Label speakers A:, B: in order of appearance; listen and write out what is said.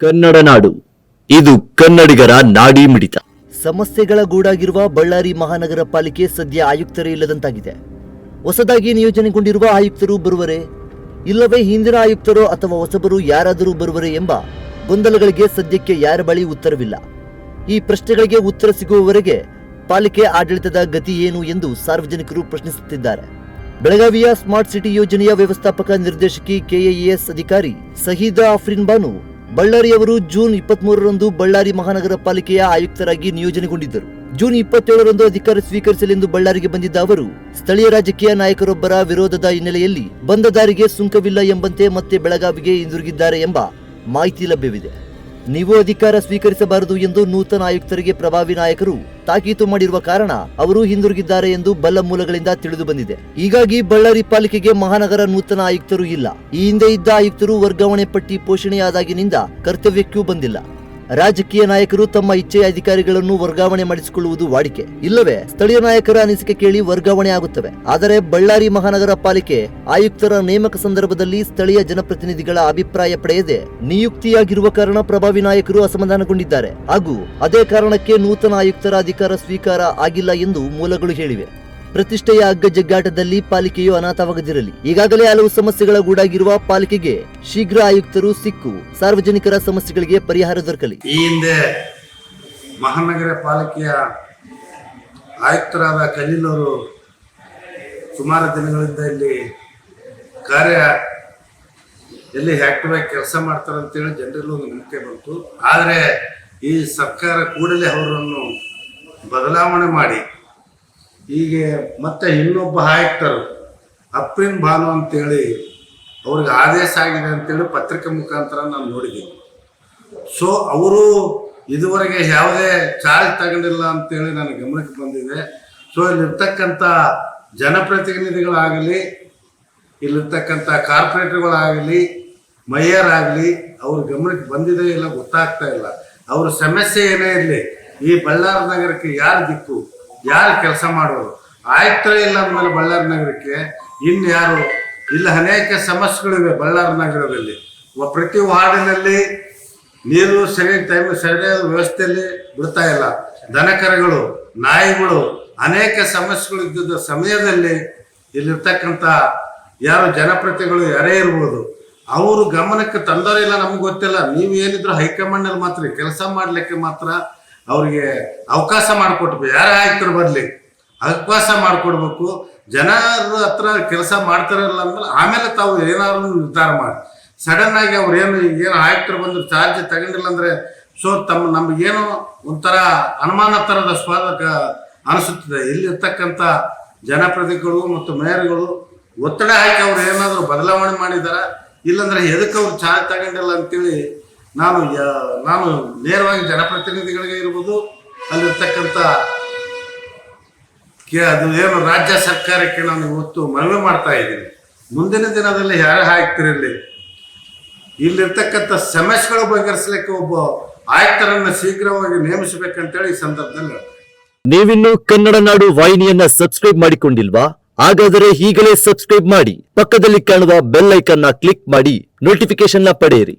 A: ಕನ್ನಡ ನಾಡು ಇದು ಕನ್ನಡಿಗರ ನಾಡಿ ಮಿಡಿತ.
B: ಸಮಸ್ಯೆಗಳ ಗೂಡಾಗಿರುವ ಬಳ್ಳಾರಿ ಮಹಾನಗರ ಪಾಲಿಕೆ ಸದ್ಯ ಆಯುಕ್ತರೇ ಇಲ್ಲದಂತಾಗಿದೆ. ಹೊಸದಾಗಿ ನಿಯೋಜನೆಗೊಂಡಿರುವ ಆಯುಕ್ತರು ಬರುವರೆ? ಇಲ್ಲವೇ ಹಿಂದಿನ ಆಯುಕ್ತರು ಅಥವಾ ಹೊಸಬರು ಯಾರಾದರೂ ಬರುವರೆ ಎಂಬ ಗೊಂದಲಗಳಿಗೆ ಸದ್ಯಕ್ಕೆ ಯಾರ ಬಳಿ ಉತ್ತರವಿಲ್ಲ. ಈ ಪ್ರಶ್ನೆಗಳಿಗೆ ಉತ್ತರ ಸಿಗುವವರೆಗೆ ಪಾಲಿಕೆ ಆಡಳಿತದ ಗತಿ ಏನು ಎಂದು ಸಾರ್ವಜನಿಕರು ಪ್ರಶ್ನಿಸುತ್ತಿದ್ದಾರೆ. ಬೆಳಗಾವಿಯ ಸ್ಮಾರ್ಟ್ ಸಿಟಿ ಯೋಜನೆಯ ವ್ಯವಸ್ಥಾಪಕ ನಿರ್ದೇಶಕಿ ಕೆಎಇಎಸ್ ಅಧಿಕಾರಿ ಸಹೀದಾ ಆಫ್ರಿನ್ ಬಾನು ಬಳ್ಳಾರಿಯವರು ಜೂನ್ ಇಪ್ಪತ್ಮೂರರಂದು ಬಳ್ಳಾರಿ ಮಹಾನಗರ ಪಾಲಿಕೆಯ ಆಯುಕ್ತರಾಗಿ ನಿಯೋಜನೆಗೊಂಡಿದ್ದರು. ಜೂನ್ ಇಪ್ಪತ್ತೇಳರಂದು ಅಧಿಕಾರ ಸ್ವೀಕರಿಸಲೆಂದು ಬಳ್ಳಾರಿಗೆ ಬಂದಿದ್ದ ಅವರು, ಸ್ಥಳೀಯ ರಾಜಕೀಯ ನಾಯಕರೊಬ್ಬರ ವಿರೋಧದ ಹಿನ್ನೆಲೆಯಲ್ಲಿ ಬಂದ ದಾರಿಗೆ ಸುಂಕವಿಲ್ಲ ಎಂಬಂತೆ ಮತ್ತೆ ಬೆಳಗಾವಿಗೆ ಹಿಂದಿರುಗಿದ್ದಾರೆ ಎಂಬ ಮಾಹಿತಿ ಲಭ್ಯವಿದೆ. ನೀವು ಅಧಿಕಾರ ಸ್ವೀಕರಿಸಬಾರದು ಎಂದು ನೂತನ ಆಯುಕ್ತರಿಗೆ ಪ್ರಭಾವಿ ನಾಯಕರು ತಾಕೀತು ಮಾಡಿರುವ ಕಾರಣ ಅವರು ಹಿಂದಿರುಗಿದ್ದಾರೆ ಎಂದು ಬಲ್ಲ ಮೂಲಗಳಿಂದ ತಿಳಿದು ಬಂದಿದೆ. ಹೀಗಾಗಿ ಬಳ್ಳಾರಿ ಪಾಲಿಕೆಗೆ ಮಹಾನಗರ ನೂತನ ಆಯುಕ್ತರು ಇಲ್ಲ. ಈ ಹಿಂದೆ ಇದ್ದ ಆಯುಕ್ತರು ವರ್ಗಾವಣೆ ಪಟ್ಟಿ ಪೋಷಣೆಯಾದಾಗಿನಿಂದ ಕರ್ತವ್ಯಕ್ಕೂ ಬಂದಿಲ್ಲ. ರಾಜಕೀಯ ನಾಯಕರು ತಮ್ಮ ಇಚ್ಛೆಯ ಅಧಿಕಾರಿಗಳನ್ನು ವರ್ಗಾವಣೆ ಮಾಡಿಸಿಕೊಳ್ಳುವುದು ವಾಡಿಕೆ. ಇಲ್ಲವೇ, ಸ್ಥಳೀಯ ನಾಯಕರ ಅನಿಸಿಕೆ ಕೇಳಿ ವರ್ಗಾವಣೆ ಆಗುತ್ತವೆ. ಆದರೆ ಬಳ್ಳಾರಿ ಮಹಾನಗರ ಪಾಲಿಕೆ ಆಯುಕ್ತರ ನೇಮಕ ಸಂದರ್ಭದಲ್ಲಿ ಸ್ಥಳೀಯ ಜನಪ್ರತಿನಿಧಿಗಳ ಅಭಿಪ್ರಾಯ ಪಡೆಯದೆ ನಿಯುಕ್ತಿಯಾಗಿರುವ ಕಾರಣ ಪ್ರಭಾವಿ ನಾಯಕರು ಅಸಮಾಧಾನಗೊಂಡಿದ್ದಾರೆ. ಹಾಗೂ ಅದೇ ಕಾರಣಕ್ಕೆ ನೂತನ ಆಯುಕ್ತರ ಅಧಿಕಾರ ಸ್ವೀಕಾರ ಆಗಿಲ್ಲ ಎಂದು ಮೂಲಗಳು ಹೇಳಿವೆ. ಪ್ರತಿಷ್ಠೆಯ ಅಗ್ಗ ಜಗ್ಗಾಟದಲ್ಲಿ ಪಾಲಿಕೆಯು ಅನಾಥವಾಗದಿರಲಿ. ಈಗಾಗಲೇ ಹಲವು ಸಮಸ್ಯೆಗಳ ಗೂಡಾಗಿರುವ ಪಾಲಿಕೆಗೆ ಶೀಘ್ರ ಆಯುಕ್ತರು ಸಿಕ್ಕು. ಸಾರ್ವಜನಿಕರ ಸಮಸ್ಯೆಗಳಿಗೆ ಪರಿಹಾರ ದೊರಕಲಿ.
C: ಈ ಹಿಂದೆ ಮಹಾನಗರ ಪಾಲಿಕೆಯ ಆಯುಕ್ತರಾದ ಖಲೀಲ್ ಸುಮಾರು ದಿನಗಳಿಂದ ಇಲ್ಲಿ ಕಾರ್ಯ ಎಲ್ಲಿ ಆಕ್ಟಿವ್ ಆಗಿ ಕೆಲಸ ಮಾಡ್ತಾರೆ ಅಂತೇಳಿ ಜನರಲ್ಲಿ ಒಂದು ನಂಬಿಕೆ ಬಂತು. ಆದರೆ ಈ ಸರ್ಕಾರ ಕೂಡಲೇ ಅವರನ್ನು ಬದಲಾವಣೆ ಮಾಡಿ ಹೀಗೆ ಮತ್ತೆ ಇನ್ನೊಬ್ಬ ಆಯುಕ್ತರು ಅಪ್ರಿನ್ ಭಾನು ಅಂತೇಳಿ ಅವ್ರಿಗೆ ಆದೇಶ ಆಗಿದೆ ಅಂತೇಳಿ ಪತ್ರಿಕೆ ಮುಖಾಂತರ ನಾನು ನೋಡಿದ್ದೀನಿ. ಸೊ ಅವರು ಇದುವರೆಗೆ ಯಾವುದೇ ಚಾರ್ಜ್ ತಗೊಂಡಿಲ್ಲ ಅಂತೇಳಿ ನನ್ನ ಗಮನಕ್ಕೆ ಬಂದಿದೆ. ಸೊ ಇಲ್ಲಿರ್ತಕ್ಕಂಥ ಜನಪ್ರತಿನಿಧಿಗಳಾಗಲಿ, ಇಲ್ಲಿರ್ತಕ್ಕಂಥ ಕಾರ್ಪೊರೇಟರ್ಗಳಾಗಲಿ, ಮೇಯರ್ ಆಗಲಿ, ಅವ್ರ ಗಮನಕ್ಕೆ ಬಂದಿದೆ ಇಲ್ಲ ಗೊತ್ತಾಗ್ತಾ ಇಲ್ಲ. ಅವ್ರ ಸಮಸ್ಯೆ ಏನೇ ಇರಲಿ, ಈ ಬಳ್ಳಾರಿ ನಗರಕ್ಕೆ ಯಾರು ದಿಕ್ಕು? ಯಾರು ಕೆಲಸ ಮಾಡೋರು? ಆಯ್ತೋ ಇಲ್ಲ ಅಂದಮೇಲೆ ಬಳ್ಳಾರಿ ನಗರಕ್ಕೆ ಇನ್ನು ಯಾರು? ಇಲ್ಲಿ ಅನೇಕ ಸಮಸ್ಯೆಗಳಿವೆ ಬಳ್ಳಾರಿ ನಗರದಲ್ಲಿ. ಪ್ರತಿ ವಾರ್ಡಿನಲ್ಲಿ ನೀರು ಸರಿ ಟೈಮ್ ಸರಿಯಾದ ವ್ಯವಸ್ಥೆಯಲ್ಲಿ ಬಿಡ್ತಾ ಇಲ್ಲ. ದನಕರಗಳು ನಾಯಿಗಳು ಅನೇಕ ಸಮಸ್ಯೆಗಳು ಇದ್ದ ಸಮಯದಲ್ಲಿ ಇಲ್ಲಿರ್ತಕ್ಕಂಥ ಯಾರು ಜನಪ್ರತಿಗಳು ಯಾರೇ ಇರ್ಬೋದು, ಅವರು ಗಮನಕ್ಕೆ ತಂದವರೇ ಇಲ್ಲ ನಮ್ಗೆ ಗೊತ್ತಿಲ್ಲ. ನೀವು ಏನಿದ್ರು ಹೈಕಮಾಂಡಲ್ಲಿ ಮಾತ್ರ ಕೆಲಸ ಮಾಡ್ಲಿಕ್ಕೆ ಮಾತ್ರ ಅವ್ರಿಗೆ ಅವಕಾಶ ಮಾಡಿಕೊಟ್ಬೇಕು ಯಾರೇ ಆಯ್ತರು ಬರ್ಲಿ? ಅವಕಾಶ ಮಾಡಿಕೊಡ್ಬೇಕು. ಜನರ ಹತ್ರ ಕೆಲಸ ಮಾಡ್ತಾರಲ್ಲ ಅಂದ್ರೆ ಆಮೇಲೆ ತಾವು ಏನಾದ್ರು ನಿರ್ಧಾರ ಮಾಡಿ. ಸಡನ್ ಆಗಿ ಅವ್ರು ಏನು ಏನು ಆಯುಕ್ತರು ಬಂದು ಚಾರ್ಜ್ ತಗೊಂಡಿಲ್ಲ ಅಂದ್ರೆ ಸೊ ತಮ್ಮ ನಮ್ಗೇನು ಒಂಥರ ಅನುಮಾನ ಥರದ ಸ್ವಾದಕ ಅನಿಸುತ್ತದೆ. ಇಲ್ಲಿರ್ತಕ್ಕಂಥ ಜನಪ್ರತಿನಿಧಿಗಳು ಮತ್ತು ಮೇಯರ್ಗಳು ಒತ್ತಡ ಹಾಕಿ ಅವ್ರು ಏನಾದರೂ ಬದಲಾವಣೆ ಮಾಡಿದಾರ? ಇಲ್ಲಂದ್ರೆ ಎದಕ್ಕೆ ಅವ್ರು ಚಾರ್ಜ್ ತಗೊಂಡಿಲ್ಲ ಅಂತೇಳಿ ನಾನು ನಾನು ನೇರವಾಗಿ ಜನಪ್ರತಿನಿಧಿಗಳಿಗೆ ಇರ್ಬೋದು, ಅಲ್ಲಿರ್ತಕ್ಕಂಥ ಅದು ಏನು ರಾಜ್ಯ ಸರ್ಕಾರಕ್ಕೆ ನಾನು ಇವತ್ತು ಮನವಿ ಮಾಡ್ತಾ ಇದ್ದೀನಿ. ಮುಂದಿನ ದಿನದಲ್ಲಿ ಯಾರು ಆಯುಕ್ತರಿರಲಿ ಇಲ್ಲಿರ್ತಕ್ಕಂಥ ಸಮಸ್ಯೆಗಳು ಬಗೆಹರಿಸಲಿಕ್ಕೆ ಒಬ್ಬ ಆಯುಕ್ತರನ್ನು ಶೀಘ್ರವಾಗಿ ನೇಮಿಸಬೇಕಂತೇಳಿ ಈ ಸಂದರ್ಭದಲ್ಲಿ.
A: ನೀವಿನ್ನು ಕನ್ನಡ ನಾಡು ವಾಹಿನಿಯನ್ನ ಸಬ್ಸ್ಕ್ರೈಬ್ ಮಾಡಿಕೊಂಡಿಲ್ವಾ? ಹಾಗಾದರೆ ಈಗಲೇ ಸಬ್ಸ್ಕ್ರೈಬ್ ಮಾಡಿ, ಪಕ್ಕದಲ್ಲಿ ಕಾಣುವ ಬೆಲ್ ಐಕನ್ನ ಕ್ಲಿಕ್ ಮಾಡಿ ನೋಟಿಫಿಕೇಶನ್ನ ಪಡೆಯಿರಿ.